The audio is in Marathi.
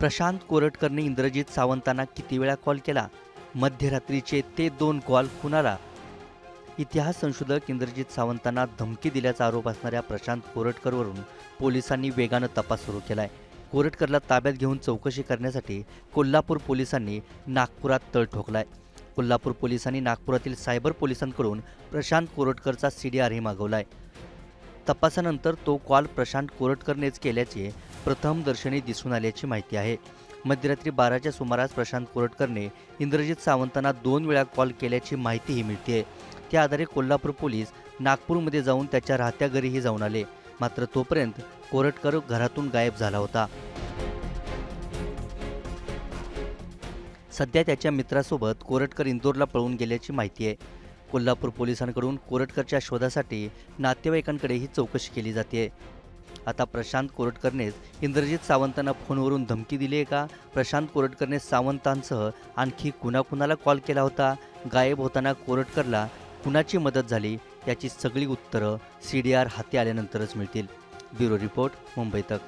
प्रशांत कोरटकरने इंद्रजित सावंतांना किती वेळा कॉल केला? मध्यरात्रीचे ते दोन कॉल कुणाला? इतिहास संशोधक इंद्रजित सावंतांना धमकी दिल्याचा आरोप असणाऱ्या प्रशांत कोरटकरवरून पोलिसांनी वेगानं तपास सुरू केला आहे कोरटकरला ताब्यात घेऊन चौकशी करण्यासाठी कोल्हापूर पोलिसांनी नागपुरात तळ ठोकलाय. कोल्हापूर पोलिसांनी नागपुरातील सायबर पोलिसांकडून प्रशांत कोरटकरचा सी डी आरही मागवलाय. तपासानंतर तो कॉल प्रशांत कोरटकरनेच केल्याचे प्रथमदर्शनी दिसून आल्याची माहिती आहे. मध्यरात्री बाराच्या सुमारास प्रशांत कोरटकरने इंद्रजित सावंतांना दोन वेळा कॉल केल्याची माहितीही मिळते त्या आधारे कोल्हापूर पोलीस नागपूरमध्ये जाऊन त्याच्या राहत्या घरीही जाऊन आले. मात्र तोपर्यंत कोरटकर घरातून गायब झाला होता. सध्या त्याच्या मित्रासोबत कोरटकर इंदोरला पळून गेल्याची माहिती आहे. कोल्हापूर पोलिसांकडून कोरटकरच्या शोधासाठी नातेवाईकांकडेही चौकशी केली जाते. आता प्रशांत कोरटकरनेच इंद्रजित सावंतांना फोनवरून धमकी दिली आहे का? प्रशांत कोरटकरने सावंतांसह आणखी कुणाकुणाला कॉल केला होता? गायब होताना कोरटकरला कुणाची मदत झाली? याची सगळी उत्तरं सी डी आर हाती आल्यानंतरच मिळतील. ब्युरो रिपोर्ट मुंबई तक.